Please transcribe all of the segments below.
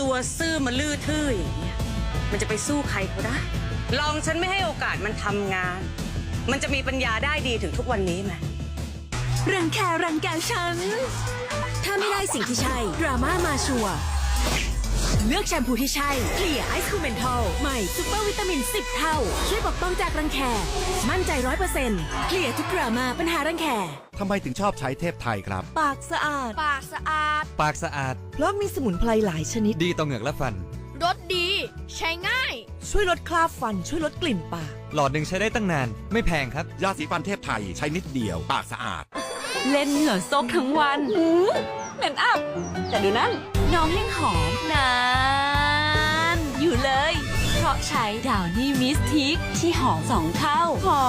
ตัวซื่อมาลื้อทื่ออย่างเงี้ยมันจะไปสู้ใครเขาได้ ลองฉันไม่ให้โอกาสมันทำงาน มันจะมีปัญญาได้ดีถึงทุกวันนี้ไหมรังแครังแกฉัน ถ้าไม่ได้สิ่งที่ใช่ ดราม่ามาชัวร์ เลือกแชมพูที่ใช่เคลียร์ไอซ์คูเมนทอลใหม่ซุปเปอร์วิตามิน 10 เท่า ช่วยปกป้องจากรังแค มั่นใจร้อยเปอร์เซ็นต์เคลียร์ทุกดราม่าปัญหารังแค ทำไมถึงชอบใช้เทพไทยครับ ปากสะอาด ปากสะอาด ปากสะอาด เพราะมีสมุนไพรหลายชนิด ดีต่อเหงือกและฟัน รสดี ใช้ง่าย ช่วยลดคราบฟัน ช่วยลดกลิ่นปาก หลอดหนึ่งใช้ได้ตั้งนาน ไม่แพงครับ ยาสีฟันเทพไทยใช้นิดเดียว ปากสะอาด เล่นเหงื่อซกทั้งวันเหม็นอับแต่ดูนั่น น้องยังหอมนานอยู่เลย เพราะใช้ดาวนี่มิสทิกที่หอมสองเท่า หอ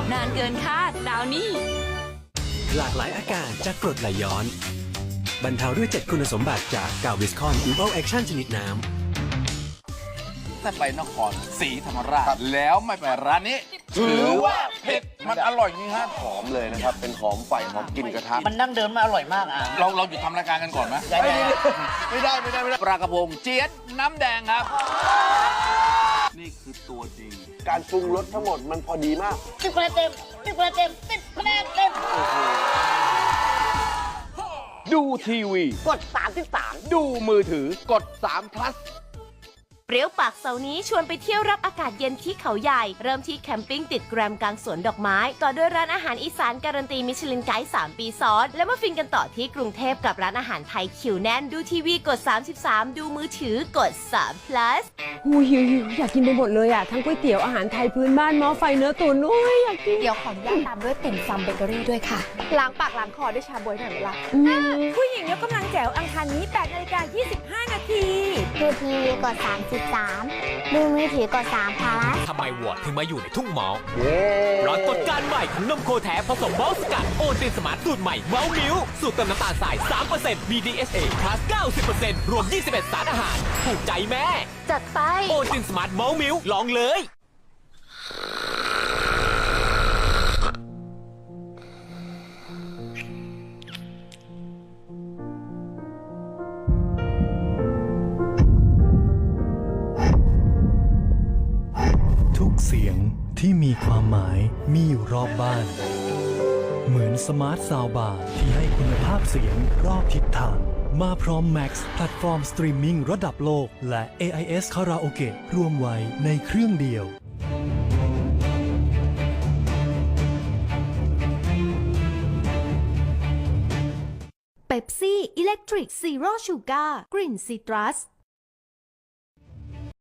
ม นานเกินคาดดาวนี่ หลากหลายอาการจากกรดไหลย้อน บรรเทาด้วย 7 คุณสมบัติจากกาวิสคอนอูเบลแอคชั่นชนิดน้ำ ถ้าไปนครศรีธรรมราช แล้วไม่ไปร้านนี้ ถือว่าเผ็ดมันอร่อยจริงฮะหอมเลยนะครับ เป็นหอมไฟหอมกลิ่นกระทะมันดั้งเดิมมาอร่อยมากอะเราเราหยุดทำรายการกันก่อนไหมได้ไหมไม่ได้ไม่ได้ไม่ได้ปลากระพงเจี๊ยดน้ำแดงครับ นี่คือตัวจริง การปรุงรสทั้งหมดมันพอดีมากสิบคะแนนเต็มสิบคะแนนเต็มสิบคะแนนเต็มดูทีวี กด 33 ดูมือถือกด3 plus เปรี้ยวปากเสาร์นี้ชวนไปเที่ยวรับอากาศเย็นที่เขาใหญ่ เริ่มที่แคมปิ้งติดแกรมกลางสวนดอกไม้ ต่อด้วยร้านอาหารอีสานการันตีมิชลินไกด์3ปีซ้อน แล้วมาฟินกันต่อที่กรุงเทพกับร้านอาหารไทยคิวแน่นดูทีวีกด 33 ดูมือถือกด3 plus หูหิวหิวอยากกินไปหมดเลยอะทั้งก๋วยเตี๋ยวอาหารไทยพื้นบ้านหม้อไฟเนื้อตุ๋นโอ้ยอยากกินเดี๋ยวขออนุญาตตามด้วยติ่มซำเบเกอรี่ด้วยค่ะล้างปากล้างคอด้วยชาบวยหน่อยเวลาผู้หญิงยกกำลังแจ๋ วอังคารนี้8นาฬิกา25 นาทีดูทีวีกด 33 ดูมือถือกด3 plus ทำไมวอร์ดถึงมาอยู่ในทุ่งหมอปรากฏการณ์ใหม่ของนมโคแท้ผสมเมาส์สกัดโอตินสมาร์ทสูตรใหม่เมาส์มิวสูตรเติมน้ำตาลทราย 3% BDHA plus 90%รวม 21 สารอาหาร ถูกใจแม่ จัดไป โอตินสมาร์ทเมาส์มิวลองเลย ทุกเสียงที่มีความหมายมีอยู่รอบบ้าน เหมือนสมาร์ทซาวบาร์ที่ให้คุณภาพเสียงรอบทิศทาง มาพร้อม Max แพลตฟอร์มสตรีมมิ่งระดับโลก และ AIS Karaoke รวมไว้ในเครื่องเดียวเ e ปซี่อิเล็กทริกซีโร่ชูการ์กลิ่นซิตรัส